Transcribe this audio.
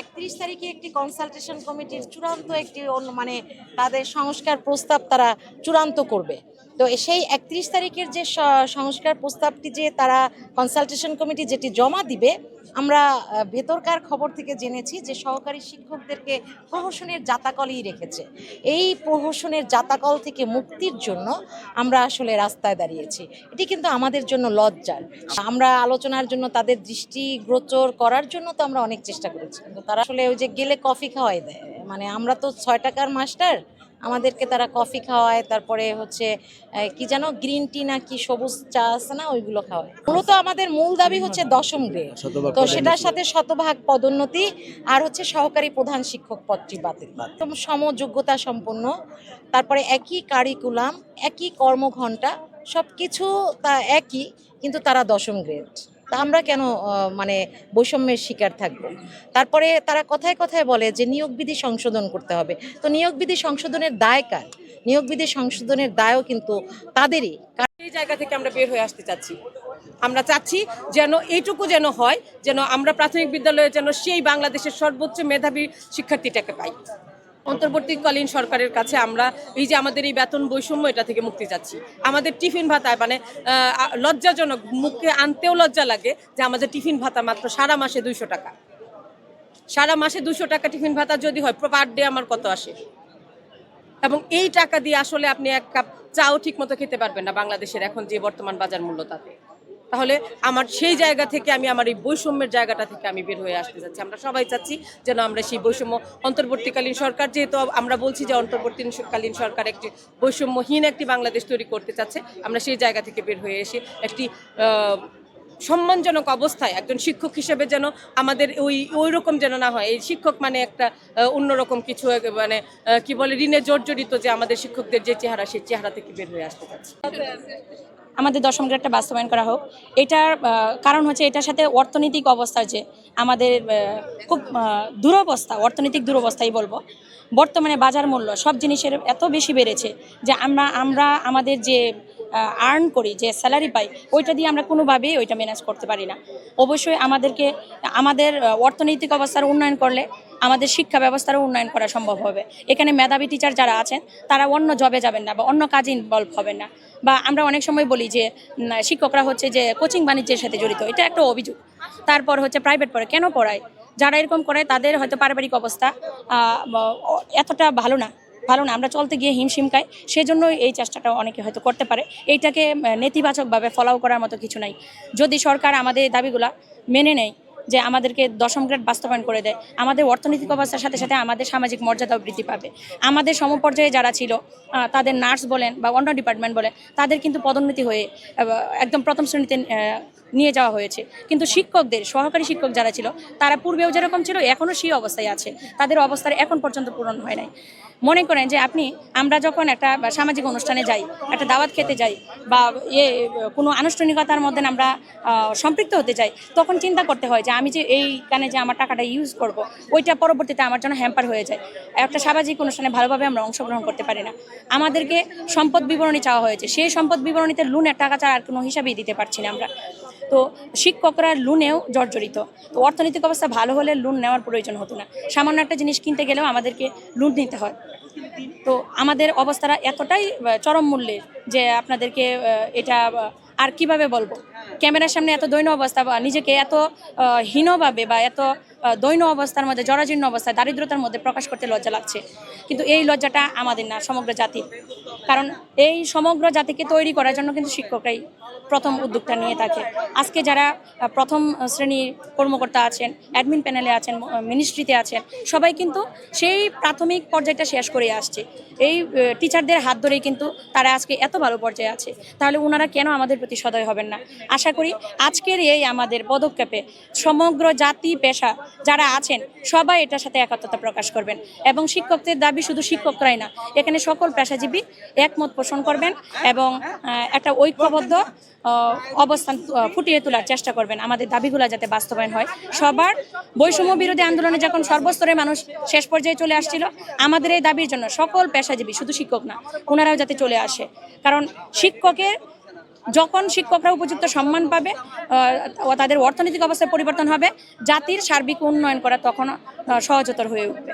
একত্রিশ তারিখে একটি কনসালটেশন কমিটির চূড়ান্ত একটি মানে তাদের সংস্কার প্রস্তাব তারা চূড়ান্ত করবে। তো সেই একত্রিশ তারিখের যে সংস্কার প্রস্তাবটি যে তারা কনসালটেশন কমিটি যেটি জমা দিবে, আমরা ভেতরকার খবর থেকে জেনেছি যে সহকারী শিক্ষকদেরকে প্রহসনের জাতাকলই রেখেছে। এই প্রহসনের জাতাকল থেকে মুক্তির জন্য আমরা আসলে রাস্তায় দাঁড়িয়েছি। এটি কিন্তু আমাদের জন্য লজ্জার। আমরা আলোচনার জন্য, তাদের দৃষ্টি গোচর করার জন্য তো আমরা অনেক চেষ্টা করেছি। কিন্তু তারা আসলে ওই যে গেলে কফি খাওয়াই দেয়। মানে আমরা তো ছয় টাকার মাস্টার আমাদেরকে তারা কফি খাওয়ায় তারপরে হচ্ছে কি যেন গ্রিন টি না কি সবুজ চা আছে না ওইগুলো খাওয়ায়। মূলত আমাদের মূল দাবি হচ্ছে দশম গ্রেড। তো সেটার সাথে শতভাগ পদোন্নতি আর হচ্ছে সহকারী প্রধান শিক্ষক পদটি বাতিল। একদম সমযোগ্যতা সম্পন্ন। তারপরে একই কারিকুলাম একই কর্মঘণ্টা সব কিছু তা একই কিন্তু তারা দশম গ্রেড। তা আমরা কেন মানে বৈষম্যের শিকার থাকব? তারপরে তারা কথায় কথায় বলে যে নিয়োগ বিধি সংশোধন করতে হবে। তো নিয়োগ বিধি সংশোধনের দায় কার? নিয়োগ বিধি সংশোধনের দায়ও কিন্তু তাদেরই। এই জায়গা থেকে আমরা বের হয়ে আসতে চাচ্ছি। আমরা চাচ্ছি যেন এইটুকু যেন হয়, যেন আমরা প্রাথমিক বিদ্যালয়ে যেন সেই বাংলাদেশের সর্বোচ্চ মেধাবী শিক্ষার্থীটাকে পাই। অন্তর্বর্তীকালীন সরকারের কাছে আমরা এই যে আমাদের এই বেতন বৈষম্য, এটা থেকে মুক্তি চাচ্ছি। আমাদের টিফিন ভাতায় মানে লজ্জাজনক মুখে আনতেও লজ্জা লাগে যে আমাদের টিফিন ভাতা মাত্র সারা মাসে দুইশো টাকা। সারা মাসে দুশো টাকা টিফিন ভাতা যদি হয় পার ডে আমার কত আসে? এবং এই টাকা দিয়ে আসলে আপনি এক কাপ চাও ঠিক মতো খেতে পারবেন না বাংলাদেশের এখন যে বর্তমান বাজার মূল্য তাতে। তাহলে আমার সেই জায়গা থেকে আমি আমার এই বৈষম্যের জায়গাটা থেকে আমি বের হয়ে আসতে চাচ্ছি। আমরা সবাই চাচ্ছি যেন আমরা সেই বৈষম্য, অন্তর্বর্তীকালীন সরকার যেহেতু আমরা বলছি যে অন্তর্বর্তীকালীন সরকার একটি বৈষম্যহীন একটি বাংলাদেশ তৈরি করতে চাচ্ছে, আমরা সেই জায়গা থেকে বের হয়ে এসে একটি সম্মানজনক অবস্থায় একজন শিক্ষক হিসেবে যেন আমাদের ওই ওই রকম যেন না হয়। এই শিক্ষক মানে একটা অন্যরকম কিছু মানে কি বলে, ঋণে জর্জরিত যে আমাদের শিক্ষকদের যে চেহারা, সেই চেহারা থেকে বের হয়ে আসতে চাচ্ছি। আমাদের দশম গ্রেডটা বাস্তবায়ন করা হোক। এটার কারণ হচ্ছে এটার সাথে অর্থনৈতিক অবস্থা যে আমাদের খুব দুরবস্থা, অর্থনৈতিক দুরবস্থাই বলব, বর্তমানে বাজার মূল্য সব জিনিসের এত বেশি বেড়েছে যে আমরা আমরা আমাদের যে আর্ন করি যে স্যালারি পাই, ওইটা দিয়ে আমরা কোনোভাবেই ওইটা ম্যানেজ করতে পারি না। অবশ্যই আমাদেরকে, আমাদের অর্থনৈতিক অবস্থার উন্নয়ন করলে আমাদের শিক্ষা ব্যবস্থারও উন্নয়ন করা সম্ভব হবে। এখানে মেধাবী টিচার যারা আছেন, তারা অন্য জবে যাবেন না বা অন্য কাজে ইনভলভ হবেন না। বা আমরা অনেক সময় বলি যে শিক্ষকরা হচ্ছে যে কোচিং বাণিজ্যের সাথে জড়িত, এটা একটা অভিযোগ। তারপর হচ্ছে প্রাইভেট পড়ে, কেন পড়ায়? যারা এরকম করে, তাদের হয়তো পারিবারিক অবস্থা এতটা ভালো না। ভালো না আমরা চলতে গিয়ে হিমশিম খাই সেজন্য এই চেষ্টাটা অনেকে হয়তো করতে পারে। এইটাকে নেতিবাচকভাবে ফলাও করার মতো কিছু নাই। যদি সরকার আমাদের দাবিগুলা মেনে নেয় যে আমাদেরকে দশম গ্রেড বাস্তবায়ন করে দেয়। আমাদের অর্থনৈতিক অবস্থার সাথে সাথে আমাদের সামাজিক মর্যাদাও বৃদ্ধি পাবে। আমাদের সমপর্যায়ে যারা ছিল তাদের নার্স বলেন বা অন্য ডিপার্টমেন্ট বলেন, তাদের কিন্তু পদোন্নতি হয়ে একদম প্রথম শ্রেণীতে নিয়ে যাওয়া হয়েছে। কিন্তু শিক্ষকদের, সহকারী শিক্ষক যারা ছিল, তারা পূর্বেও যেরকম ছিল, এখনও সেই অবস্থায় আছে। তাদের অবস্থার এখন পর্যন্ত পূরণ হয় নাই। মনে করেন যে আপনি, আমরা যখন একটা সামাজিক অনুষ্ঠানে যাই, একটা দাওয়াত খেতে যাই, বা এ, কোনো আনুষ্ঠানিকতার মধ্যে আমরা সম্পৃক্ত হতে যাই, তখন চিন্তা করতে হয় যে আমি যে এইখানে যে আমার টাকাটা ইউজ করব, ওইটা পরবর্তীতে আমার জন্য হ্যাম্পার হয়ে যায়। একটা সামাজিক অনুষ্ঠানে ভালোভাবে আমরা অংশগ্রহণ করতে পারি না। আমাদেরকে সম্পদ বিবরণী চাওয়া হয়েছে। সেই সম্পদ বিবরণীতে লোনের টাকা ছাড়া আর কোনো হিসাবেই দিতে পারছি না আমরা। তো শিক্ষকরা লোনেও জর্জরিত। তো অর্থনৈতিক অবস্থা ভালো হলে লোন নেওয়ার প্রয়োজন হতো না। সামান্য একটা জিনিস কিনতে গেলেও আমাদেরকে লোন নিতে হয়। তো আমাদের অবস্থাটা এতটাই চরম মূল্যের যে আপনাদেরকে এটা আর কীভাবে বলব? ক্যামেরার সামনে এত দৈন্য অবস্থা বা নিজেকে এত হীনভাবে বা এত দৈন দৈন্য অবস্থার মধ্যে, জরাজীর্ণ অবস্থায়, দারিদ্রতার মধ্যে প্রকাশ করতে লজ্জা লাগছে। কিন্তু এই লজ্জাটা আমাদের না, সমগ্র জাতির। কারণ এই সমগ্র জাতিকে তৈরি করার জন্য কিন্তু শিক্ষকরাই প্রথম উদ্যোগটা নিয়ে থাকে। আজকে যারা প্রথম শ্রেণির কর্মকর্তা আছেন অ্যাডমিন প্যানেলে আছেন মিনিস্ট্রিতে আছেন, সবাই কিন্তু সেই প্রাথমিক পর্যায়টা শেষ করে আসছে। এই টিচারদের হাত ধরেই কিন্তু তারা আজকে এত ভালো পর্যায়ে আছে। তাহলে ওনারা কেন আমাদের প্রতি সদয় হবেন না? আশা করি আজকের এই আমাদের পদক্ষেপে সমগ্র জাতি, পেশা যারা আছেন, সবাই এটার সাথে একাত্মতা প্রকাশ করবেন। এবং শিক্ষকদের দাবি শুধু শিক্ষকরাই না, এখানে সকল পেশাজীবী একমত পোষণ করবেন এবং একটা ঐক্যবদ্ধ অবস্থান ফুটিয়ে তোলার চেষ্টা করবেন। আমাদের দাবিগুলো যাতে বাস্তবায়ন হয়। সবার বৈষম্য বিরোধী আন্দোলনে যখন সর্বস্তরের মানুষ শেষ পর্যায়ে চলে আসছিল, আমাদের এই দাবির জন্য সকল পেশাজীবী, শুধু শিক্ষক না ওনারাও যাতে চলে আসে। কারণ শিক্ষকের, যখন শিক্ষকরা উপযুক্ত সম্মান পাবে তাদের অর্থনৈতিক অবস্থায় পরিবর্তন হবে, জাতির সার্বিক উন্নয়ন করা তখন সহজতর হয়ে উঠবে।